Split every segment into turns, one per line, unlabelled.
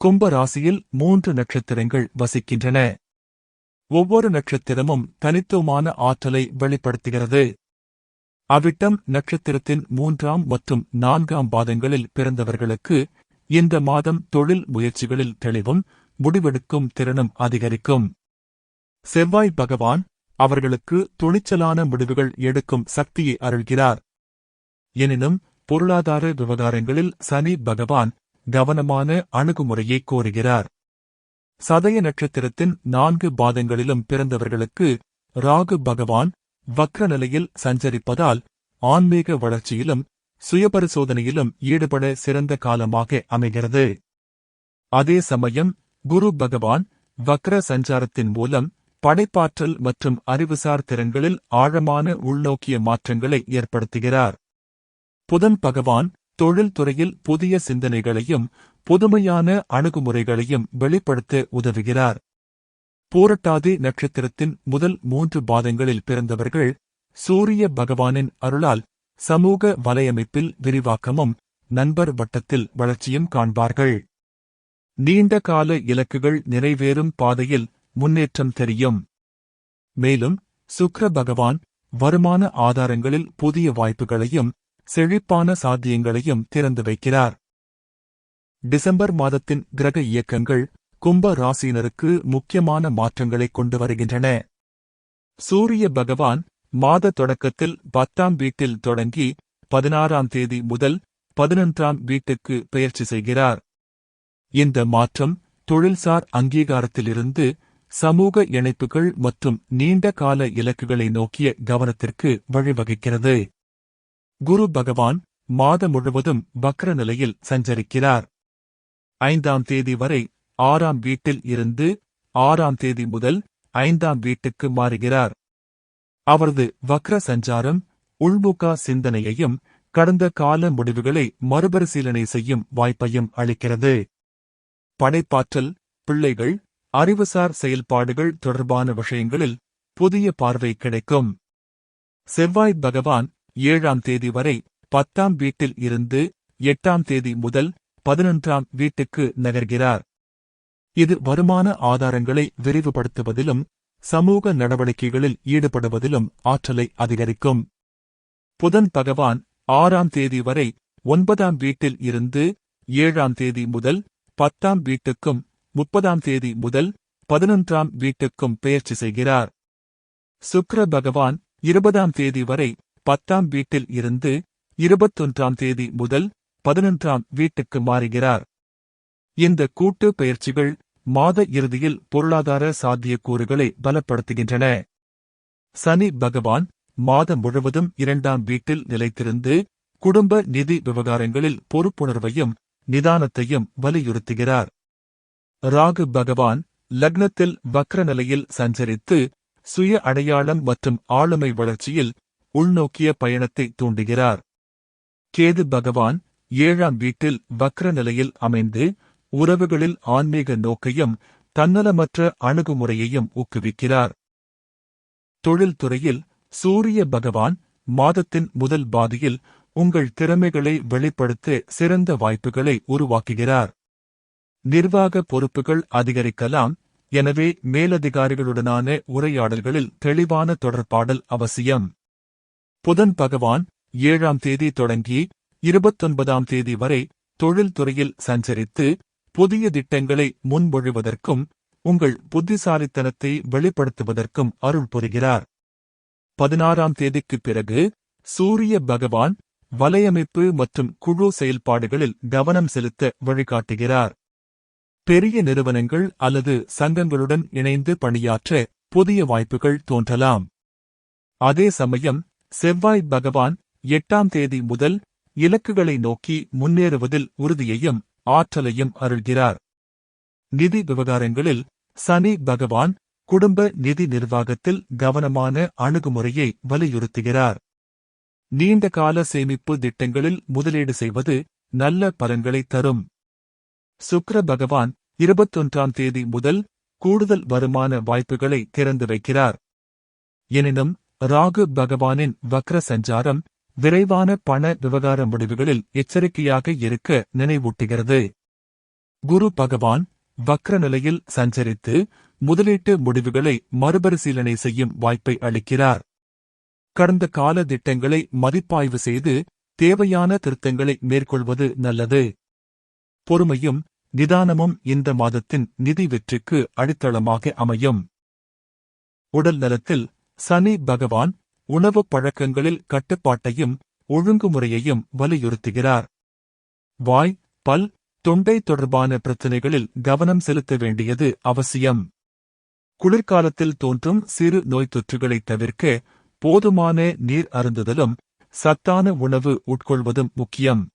கும்ப ராசியில் மூன்று நட்சத்திரங்கள் வசிக்கின்றன. ஒவ்வொரு நட்சத்திரமும் தனித்துவமான ஆற்றலை வெளிப்படுத்துகிறது. அவிட்டம் நட்சத்திரத்தின் மூன்றாம் மற்றும் நான்காம் பாதங்களில் பிறந்தவர்களுக்கு இந்த மாதம் தொழில் முயற்சிகளில் தெளிவும் முடிவெடுக்கும் திறனும் அதிகரிக்கும். செவ்வாய் பகவான் அவர்களுக்கு துணிச்சலான முடிவுகள் எடுக்கும் சக்தியை அருள்கிறார். எனினும் பொருளாதார விவகாரங்களில் சனி பகவான் கவனமான அணுகுமுறையை கோருகிறார். சதய நட்சத்திரத்தின் நான்கு பாதங்களிலும் பிறந்தவர்களுக்கு ராகு பகவான் வக்ர நிலையில் சஞ்சரிப்பதால் ஆன்மீக வளர்ச்சியிலும் சுயபரிசோதனையிலும் ஈடுபட சிறந்த காலமாக அமைகிறது. அதே சமயம் குரு பகவான் வக்ர சஞ்சாரத்தின் மூலம் படைப்பாற்றல் மற்றும் அறிவுசார் திறன்களில் ஆழமான உள்நோக்கிய மாற்றங்களை ஏற்படுத்துகிறார். புதன் பகவான் தொழில்துறையில் புதிய சிந்தனைகளையும் புதுமையான அணுகுமுறைகளையும் வெளிப்படுத்த உதவுகிறார். பூரட்டாதி நட்சத்திரத்தின் முதல் மூன்று பாதங்களில் பிறந்தவர்கள் சூரிய பகவானின் அருளால் சமூக வலையமைப்பில் விரிவாக்கமும் நண்பர் வட்டத்தில் வளர்ச்சியும் காண்பார்கள். நீண்ட கால இலக்குகள் நிறைவேறும் பாதையில் முன்னேற்றம் தெரியும். மேலும் சுக்ர பகவான் வருமான ஆதாரங்களில் புதிய வாய்ப்புகளையும் செழிப்பான சாத்தியங்களையும் திறந்து வைக்கிறார். டிசம்பர் மாதத்தின் கிரக இயக்கங்கள் கும்ப ராசியினருக்கு முக்கியமான மாற்றங்களை கொண்டு வருகின்றன. சூரிய பகவான் மாத தொடக்கத்தில் பத்தாம் வீட்டில் தொடங்கி பதினாறாம் தேதி முதல் பதினொன்றாம் வீட்டுக்கு பெயர்ச்சி செய்கிறார். இந்த மாற்றம் தொழில்சார் அங்கீகாரத்திலிருந்து சமூக இணைப்புகள் மற்றும் நீண்ட கால இலக்குகளை நோக்கிய கவனத்திற்கு வழிவகுக்கிறது. குரு பகவான் மாதம் முழுவதும் வக்ர நிலையில் சஞ்சரிக்கிறார். ஐந்தாம் தேதி வரை ஆறாம் வீட்டில் இருந்து ஆறாம் தேதி முதல் ஐந்தாம் வீட்டுக்கு மாறுகிறார். அவரது வக்ர சஞ்சாரம் உள்முக சிந்தனையையும் கடந்த கால முடிவுகளை மறுபரிசீலனை செய்யும் வாய்ப்பையும் அளிக்கிறது. படைப்பாற்றல் பிள்ளைகள் அறிவுசார் செயல்பாடுகள் தொடர்பான விஷயங்களில் புதிய பார்வை கிடைக்கும். செவ்வாய் பகவான் ஏழாம் தேதி வரை பத்தாம் வீட்டில் இருந்து எட்டாம் தேதி முதல் பதினொன்றாம் வீட்டுக்கு நகர்கிறார். இது வருமான ஆதாரங்களை விரிவுபடுத்துவதிலும் சமூக நடவடிக்கைகளில் ஈடுபடுவதிலும் ஆற்றலை அதிகரிக்கும். புதன் பகவான் ஆறாம் தேதி வரை ஒன்பதாம் வீட்டில் இருந்து ஏழாம் தேதி முதல் பத்தாம் வீட்டுக்கும் முப்பதாம் தேதி முதல் பதினொன்றாம் வீட்டுக்கும் பெயர்ச்சி செய்கிறார். சுக்ர பகவான் இருபதாம் தேதி வரை பத்தாம் வீட்டில் இருந்து இருபத்தொன்றாம் தேதி முதல் பதினொன்றாம் வீட்டுக்கு மாறுகிறார். இந்த கூட்டு பயிற்சிகள் மாத இறுதியில் பொருளாதார சாத்தியக்கூறுகளை பலப்படுத்துகின்றன. சனி பகவான் மாதம் முழுவதும் இரண்டாம் வீட்டில் நிலைத்திருந்து குடும்ப நிதி விவகாரங்களில் பொறுப்புணர்வையும் நிதானத்தையும் வலியுறுத்துகிறார். ராகு பகவான் லக்னத்தில் வக்ர நிலையில் சஞ்சரித்து சுய அடையாளம் மற்றும் ஆளுமை வளர்ச்சியில் உள்நோக்கிய பயணத்தை தூண்டுகிறார். கேது பகவான் ஏழாம் வீட்டில் வக்ர நிலையில் அமைந்து உறவுகளில் ஆன்மீக நோக்கையும் தன்னலமற்ற அணுகுமுறையையும் ஊக்குவிக்கிறார். தொழில்துறையில் சூரிய பகவான் மாதத்தின் முதல் பாதியில் உங்கள் திறமைகளை வெளிப்படுத்த சிறந்த வாய்ப்புகளை உருவாக்குகிறார். நிர்வாக பொறுப்புகள் அதிகரிக்கலாம் எனவே மேலதிகாரிகளுடனான உரையாடல்களில் தெளிவான தொடர்பாடல் அவசியம். புதன் பகவான் ஏழாம் தேதி தொடங்கி இருபத்தொன்பதாம் தேதி வரை தொழில்துறையில் சஞ்சரித்து புதிய திட்டங்களை முன்மொழிவதற்கும் உங்கள் புத்திசாலித்தனத்தை வெளிப்படுத்துவதற்கும் அருள் புரிகிறார். பதினாறாம் தேதிக்குப் பிறகு சூரிய பகவான் வலையமைப்பு மற்றும் குழு செயல்பாடுகளில் கவனம் செலுத்த வழிகாட்டுகிறார். பெரிய நிறுவனங்கள் அல்லது சங்கங்களுடன் இணைந்து பணியாற்ற புதிய வாய்ப்புகள் தோன்றலாம். அதே சமயம் செவ்வாய் பகவான் எட்டாம் தேதி முதல் இலக்குகளை நோக்கி முன்னேறுவதில் உறுதியையும் ஆற்றலையும் அருள்கிறார். நிதி விவகாரங்களில் சனி பகவான் குடும்ப நிதி நிர்வாகத்தில் கவனமான அணுகுமுறையை வலியுறுத்துகிறார். நீண்ட கால சேமிப்பு திட்டங்களில் முதலீடு செய்வது நல்ல பலன்களை தரும். சுக்கர பகவான் இருபத்தொன்றாம் தேதி முதல் கூடுதல் வருமான வாய்ப்புகளை திறந்து வைக்கிறார். எனினும் ராகு பகவானின் வக்ர சஞ்சாரம் விரைவான பண விவகார முடிவுகளில் எச்சரிக்கையாக இருக்க நினைவூட்டுகிறது. குரு பகவான் வக்ர நிலையில் சஞ்சரித்து முதலீட்டு முடிவுகளை மறுபரிசீலனை செய்யும் வாய்ப்பை அளிக்கிறார். கடந்த கால திட்டங்களை மதிப்பாய்வு செய்து தேவையான திருத்தங்களை மேற்கொள்வது நல்லது. பொறுமையும் நிதானமும் இந்த மாதத்தின் நிதி வெற்றிக்கு அடித்தளமாக அமையும். உடல் நலத்தில் சனி பகவான் உணவுப் பழக்கங்களில் கட்டுப்பாட்டையும் ஒழுங்குமுறையையும் வலியுறுத்துகிறார். வாய் பல் தொண்டை தொடர்பான பிரச்சினைகளில் கவனம் செலுத்த வேண்டியது அவசியம். குளிர்காலத்தில் தோன்றும் சிறு நோய் தொற்றுகளைத் தவிர்க்க போதுமான நீர் அருந்துதலும் சத்தான உணவு உட்கொள்வதும் முக்கியம்.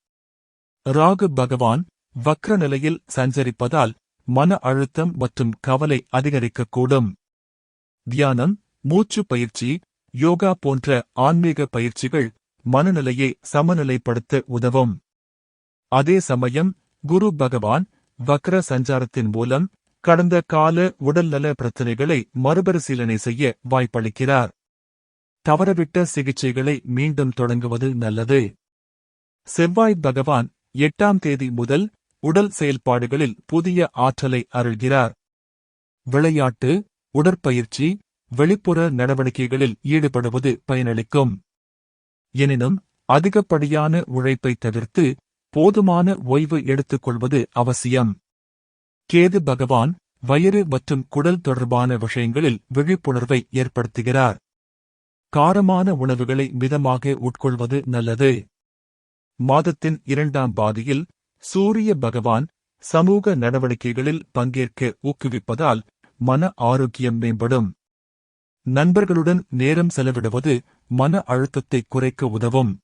ராகு பகவான் வக்ர நிலையில் சஞ்சரிப்பதால் மன அழுத்தம் மற்றும் கவலை அதிகரிக்கக்கூடும். தியானம் மூச்சு பயிற்சி யோகா போன்ற ஆன்மீக பயிற்சிகள் மனநிலையை சமநிலைப்படுத்த உதவும். அதே சமயம் குரு பகவான் வக்ர சஞ்சாரத்தின் மூலம் கடந்த கால உடல்நல பிரச்சினைகளை மறுபரிசீலனை செய்ய வாய்ப்பளிக்கிறார். தவறவிட்ட சிகிச்சைகளை மீண்டும் தொடங்குவது நல்லது. செவ்வாய் பகவான் எட்டாம் தேதி முதல் உடல் செயல்பாடுகளில் புதிய ஆற்றலை அருள்கிறார். விளையாட்டு உடற்பயிற்சி வெளிப்புற நடவடிக்கைகளில் ஈடுபடுவது பயனளிக்கும். எனினும் அதிகப்படியான உழைப்பை தவிர்த்து போதுமான ஓய்வு எடுத்துக்கொள்வது அவசியம். கேது பகவான் வயிறு மற்றும் குடல் தொடர்பான விஷயங்களில் விழிப்புணர்வை ஏற்படுத்துகிறார். காரமான உணவுகளை மிதமாக உட்கொள்வது நல்லது. மாதத்தின் இரண்டாம் பாதியில் சூரிய பகவான் சமூக நடவடிக்கைகளில் பங்கேற்க ஊக்குவிப்பதால் மன ஆரோக்கியம் மேம்படும். நண்பர்களுடன் நேரம் செலவிடுவது மன அழுத்தத்தை குறைக்க உதவும்.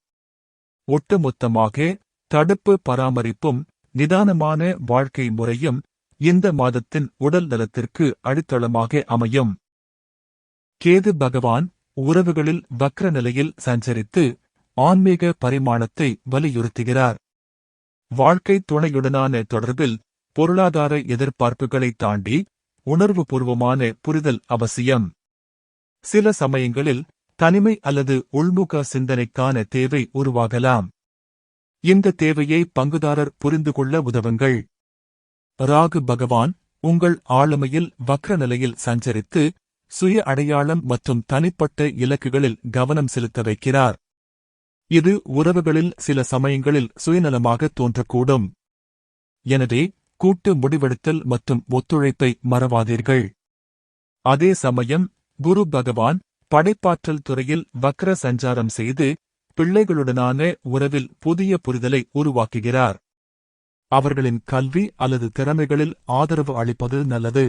ஒட்டுமொத்தமாக தடுப்பு பராமரிப்பும் நிதானமான வாழ்க்கை முறையும் இந்த மாதத்தின் உடல் நலத்திற்கு அடித்தளமாக அமையும். கேது பகவான் உறவுகளில் வக்ர நிலையில் சஞ்சரித்து ஆன்மீக பரிமாணத்தை வலியுறுத்துகிறார். வாழ்க்கை துணையுடனான தொடர்பில் பொருளாதார எதிர்பார்ப்புகளைத் தாண்டி உணர்வுபூர்வமான புரிதல் அவசியம். சில சமயங்களில் தனிமை அல்லது உள்முக சிந்தனைக்கான தேவை உருவாகலாம். இந்த தேவையை பங்குதாரர் புரிந்து கொள்ள உதவுங்கள். ராகு பகவான் உங்கள் ஆளுமையில் வக்ர நிலையில் சஞ்சரித்து சுய அடையாளம் மற்றும் தனிப்பட்ட இலக்குகளில் கவனம் செலுத்த வைக்கிறார். இது உறவுகளில் சில சமயங்களில் சுயநலமாக தோன்றக்கூடும். எனவே கூட்டு முடிவெடுத்தல் மற்றும் ஒத்துழைப்பை மறவாதீர்கள். அதே சமயம் குரு பகவான் படைப்பாற்றல் துறையில் வக்ர சஞ்சாரம் செய்து பிள்ளைகளுடனான உறவில் புதிய புரிதலை உருவாக்குகிறார். அவர்களின் கல்வி அல்லது திறமைகளில் ஆதரவு அளிப்பது நல்லது.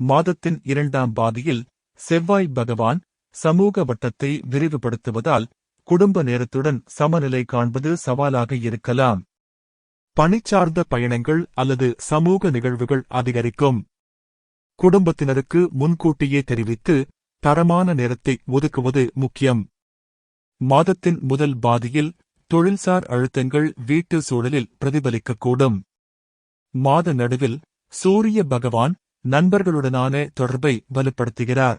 மாதத்தின் இரண்டாம் பாதியில் செவ்வாய் பகவான் சமூக வட்டத்தை விரிவுபடுத்துவதால் குடும்ப நேரத்துடன் சமநிலை காண்பது சவாலாக இருக்கலாம். பணிச்சார்ந்த பயணங்கள் அல்லது சமூக நிகழ்வுகள் அதிகரிக்கும். குடும்பத்தினருக்கு முன்கூட்டியே தெரிவித்து தரமான நேரத்தை ஒதுக்குவது முக்கியம். மாதத்தின் முதல் பாதியில் தொழில்சார் அழுத்தங்கள் வீட்டு சூழலில் பிரதிபலிக்கக்கூடும். மாத நடுவில் சூரிய பகவான் நண்பர்களுடனான தொடர்பை வலுப்படுத்துகிறார்.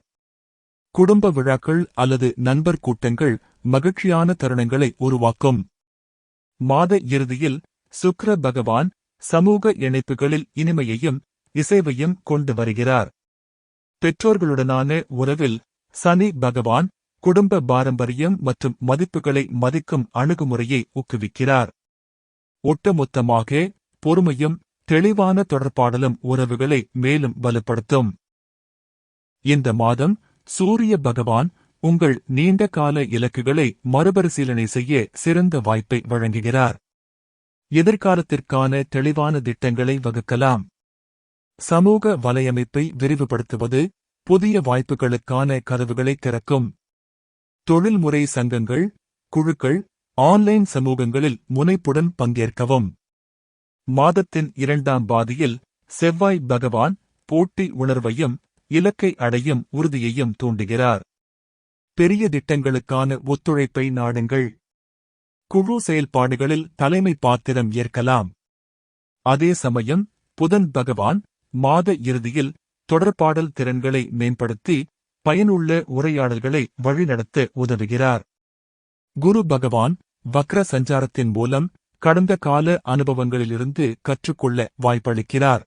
குடும்ப விழாக்கள் அல்லது நண்பர் கூட்டங்கள் மகிழ்ச்சியான தருணங்களை உருவாக்கும். மாத இறுதியில் சுக்ர பகவான் சமூக இணைப்புகளில் இனிமையையும் இசைவையும் கொண்டு வருகிறார். பெற்றோர்களுடனான உறவில் சனி பகவான் குடும்ப பாரம்பரியம் மற்றும் மதிப்புகளை மதிக்கும் அணுகுமுறையை ஊக்குவிக்கிறார். ஒட்டுமொத்தமாக பொறுமையும் தெளிவான தொடர்பாடலும் உறவுகளை மேலும் வலுப்படுத்தும். இந்த மாதம் சூரிய பகவான் உங்கள் நீண்ட கால இலக்குகளை மறுபரிசீலனை செய்ய சிறந்த வாய்ப்பை வழங்குகிறார். எதிர்காலத்திற்கான தெளிவான திட்டங்களை வகுக்கலாம். சமூக வலையமைப்பை விரிவுபடுத்துவது புதிய வாய்ப்புகளுக்கான கதவுகளை திறக்கும். தொழில்முறை சங்கங்கள் குழுக்கள் ஆன்லைன் சமூகங்களில் முனைப்புடன் பங்கேற்கவும். மாதத்தின் இரண்டாம் பாதியில் செவ்வாய் பகவான் போட்டி உணர்வையும் இலக்கை அடையும் உறுதியையும் தூண்டுகிறார். பெரிய திட்டங்களுக்கான ஒத்துழைப்பை நாடுங்கள். குழு செயல்பாடுகளில் தலைமை பாத்திரம் ஏற்கலாம். அதே சமயம் புதன் பகவான் மாத இறுதியில் தொடர்பாடல் திறன்களை மேம்படுத்தி பயனுள்ள உரையாடல்களை வழிநடத்த உதவுகிறார். குரு பகவான் வக்ர சஞ்சாரத்தின் மூலம் கடந்த கால அனுபவங்களிலிருந்து கற்றுக்கொள்ள வாய்ப்பளிக்கிறார்.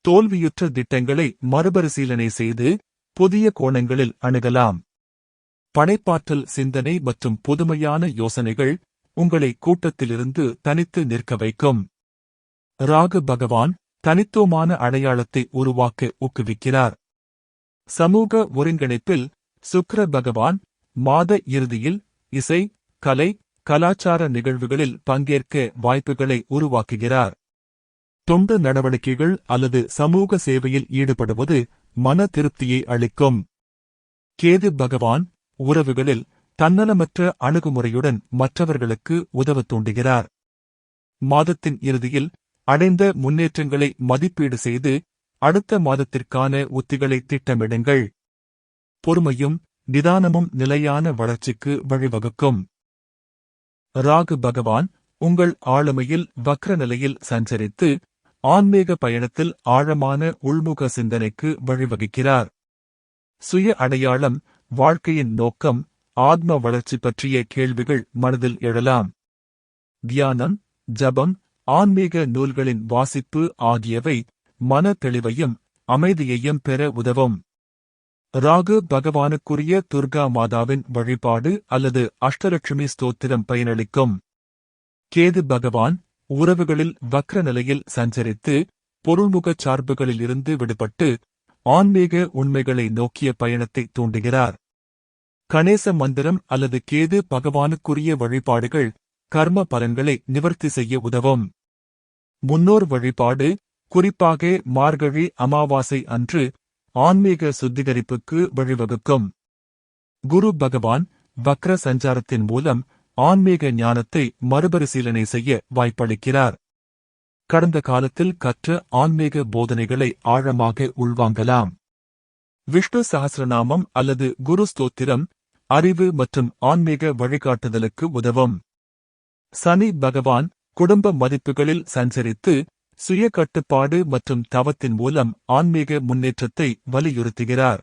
தோல்வியுற்ற திட்டங்களை மறுபரிசீலனை செய்து புதிய கோணங்களில் அணுகலாம். படைப்பாற்றல் சிந்தனை மற்றும் புதுமையான யோசனைகள் உங்களை கூட்டத்திலிருந்து தனித்து நிற்க வைக்கும். ராகு பகவான் தனித்துவமான அடையாளத்தை உருவாக்க ஊக்குவிக்கிறார். சமூக ஒருங்கிணைப்பில் சுக்ர பகவான் மாத இறுதியில் இசை கலை கலாச்சார நிகழ்வுகளில் பங்கேற்க வாய்ப்புகளை உருவாக்குகிறார். தொண்டு நடவடிக்கைகள் அல்லது சமூக சேவையில் ஈடுபடுவது மன திருப்தியை அளிக்கும். கேது பகவான் உறவுகளில் தன்னலமற்ற அணுகுமுறையுடன் மற்றவர்களுக்கு உதவ தூண்டுகிறார். மாதத்தின் இறுதியில் அடைந்த முன்னேற்றங்களை மதிப்பீடு செய்து அடுத்த மாதத்திற்கான உத்திகளை திட்டமிடுங்கள். பொறுமையும் நிதானமும் நிலையான வளர்ச்சிக்கு வழிவகுக்கும். ராகு பகவான் உங்கள் ஆளுமையில் வக்ர நிலையில் சஞ்சரித்து ஆன்மீக பயணத்தில் ஆழமான உள்முக சிந்தனைக்கு வழிவகுக்கிறார். சுய அடையாளம் வாழ்க்கையின் நோக்கம் ஆத்ம வளர்ச்சி பற்றிய கேள்விகள் மனதில் எழலாம். தியானம் ஜபம் ஆன்மீக நூல்களின் வாசிப்பு ஆகியவை மன தெளிவையும் அமைதியையும் பெற உதவும். ராகு பகவானுக்குரிய துர்கா மாதாவின் வழிபாடு அல்லது அஷ்டலட்சுமி ஸ்தோத்திரம் பயனளிக்கும். கேது பகவான் உறவுகளில் வக்ர நிலையில் சஞ்சரித்து பொருள்முகச் சார்புகளிலிருந்து விடுபட்டு ஆன்மீக உண்மைகளை நோக்கிய பயணத்தை தூண்டுகிறார். கணேச மந்திரம் அல்லது கேது பகவானுக்குரிய வழிபாடுகள் கர்ம பலன்களை நிவர்த்தி செய்ய உதவும். முன்னோர் வழிபாடு குறிப்பாக மார்கழி அமாவாசை அன்று ஆன்மீக சுத்திகரிப்புக்கு வழிவகுக்கும். குரு பகவான் வக்ர சஞ்சாரத்தின் மூலம் ஆன்மீக ஞானத்தை மறுபரிசீலனை செய்ய வாய்ப்பளிக்கிறார். கடந்த காலத்தில் கற்ற ஆன்மீக போதனைகளை ஆழமாக உள்வாங்கலாம். விஷ்ணு சகசிரநாமம் அல்லது குரு ஸ்தோத்திரம் அறிவு மற்றும் ஆன்மீக வழிகாட்டுதலுக்கு உதவும். சனி பகவான் குடும்ப மதிப்புகளில் சஞ்சரித்து சுய கட்டுப்பாடு மற்றும் தவத்தின் மூலம் ஆன்மீக முன்னேற்றத்தை வலியுறுத்துகிறார்.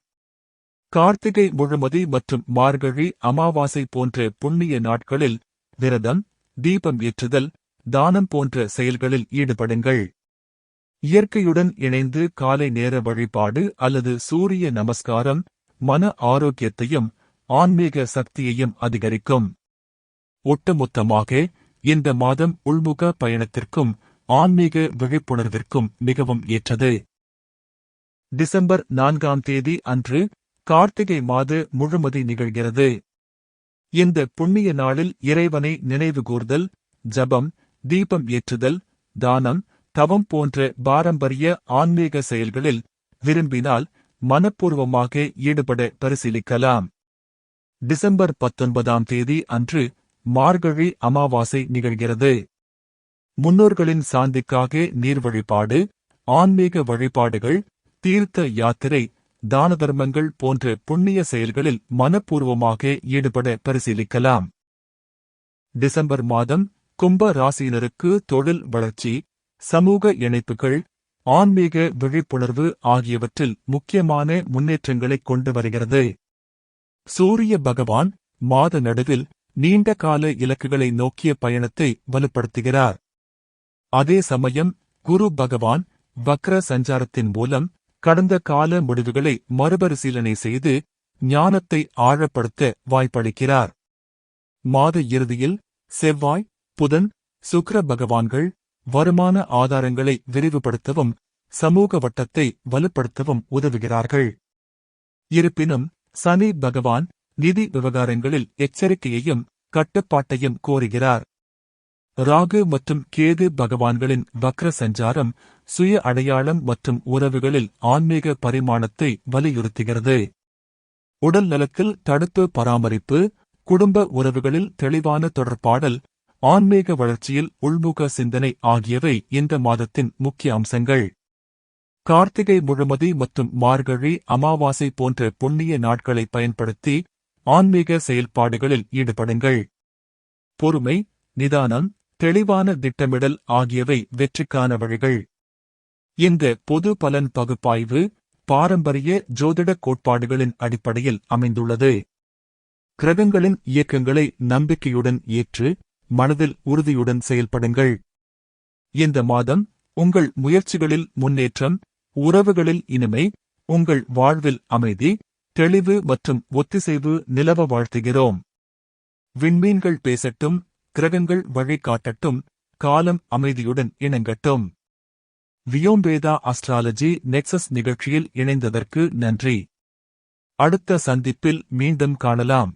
கார்த்திகை முழுமதி மற்றும் மார்கழி அமாவாசை போன்ற புண்ணிய நாட்களில் விரதம் தீபம் ஏற்றுதல் தானம் போன்ற செயல்களில் ஈடுபடுங்கள். இயற்கையுடன் இணைந்து காலை நேர வழிபாடு அல்லது சூரிய நமஸ்காரம் மன ஆரோக்கியத்தையும் ஆன்மீக சக்தியையும் அதிகரிக்கும். ஒட்டுமொத்தமாக இந்த மாதம் உள்முக பயணத்திற்கும் ஆன்மீக விழிப்புணர்விற்கும் மிகவும் ஏற்றது. டிசம்பர் நான்காம் தேதி அன்று கார்த்திகை மாத முழுமதி நிகழ்கிறது. இந்த புண்ணிய நாளில் இறைவனை நினைவுகூர்தல் ஜபம் தீபம் ஏற்றுதல் தானம் தவம் போன்ற பாரம்பரிய ஆன்மீக செயல்களில் விரும்பினால் மனப்பூர்வமாக ஈடுபட பரிசீலிக்கலாம். டிசம்பர் பத்தொன்பதாம் தேதி அன்று மார்கழி அமாவாசை நிகழ்கிறது. முன்னோர்களின் சாந்திக்காக நீர் வழிபாடு ஆன்மீக வழிபாடுகள் தீர்த்த யாத்திரை தான தர்மங்கள் போன்ற புண்ணிய செயல்களில் மனப்பூர்வமாக ஈடுபட பரிசீலிக்கலாம். டிசம்பர் மாதம் கும்ப ராசியினருக்கு தொழில் வளர்ச்சி சமூக இணைப்புகள் ஆன்மீக விழிப்புணர்வு ஆகியவற்றில் முக்கியமான முன்னேற்றங்களை கொண்டு வருகிறது. சூரிய பகவான் மாத நடுவில் நீண்ட கால இலக்குகளை நோக்கிய பயணத்தை வலுப்படுத்துகிறார். அதே சமயம் குரு பகவான் வக்ர சஞ்சாரத்தின் மூலம் கடந்த கால முடிவுகளை மறுபரிசீலனை செய்து ஞானத்தை ஆழப்படுத்த வாய்ப்பளிக்கிறார். மாத இறுதியில் செவ்வாய் புதன் சுக்ர பகவான்கள் வருமான ஆதாரங்களை விரிவுபடுத்தவும் சமூக வட்டத்தை வலுப்படுத்தவும் உதவுகிறார்கள். இருப்பினும் சனி பகவான் நிதி விவகாரங்களில் எச்சரிக்கையையும் கட்டுப்பாட்டையும் கோருகிறார். ராகு மற்றும் கேது பகவான்களின் வக்ர சஞ்சாரம் சுய அடையாளம் மற்றும் உறவுகளில் ஆன்மீக பரிமாணத்தை வலியுறுத்துகிறது. உடல் நலத்தில் தடுப்பு பராமரிப்பு குடும்ப உறவுகளில் தெளிவான தொடர்பாடல் ஆன்மீக வளர்ச்சியில் உள்முக சிந்தனை ஆகியவை இந்த மாதத்தின் முக்கிய அம்சங்கள். கார்த்திகை முழுமதி மற்றும் மார்கழி அமாவாசை போன்ற புண்ணிய நாட்களை பயன்படுத்தி ஆன்மீக செயல்பாடுகளில் ஈடுபடுங்கள். பொறுமை நிதானம் தெளிவான திட்டமிடல் ஆகியவை வெற்றிக்கான வழிகள். இந்த பொது பலன் பகுப்பாய்வு பாரம்பரிய ஜோதிட கோட்பாடுகளின் அடிப்படையில் அமைந்துள்ளது. கிரகங்களின் இயக்கங்களை நம்பிக்கையுடன் ஏற்று மனதில் உறுதியுடன் செயல்படுங்கள். இந்த மாதம் உங்கள் முயற்சிகளில் முன்னேற்றம் உறவுகளில் இனிமை உங்கள் வாழ்வில் அமைதி தெளிவு மற்றும் ஒத்திசைவு நிலவ வாழ்த்துகிறோம். விண்மீன்கள் பேசட்டும் கிரகங்கள் வழிகாட்டட்டும் காலம் அமைதியுடன் இணங்கட்டும். வியோம்பேதா அஸ்ட்ராலஜி நெக்சஸ் நிகழ்ச்சியில் இணைந்ததற்கு நன்றி. அடுத்த சந்திப்பில் மீண்டும் காணலாம்.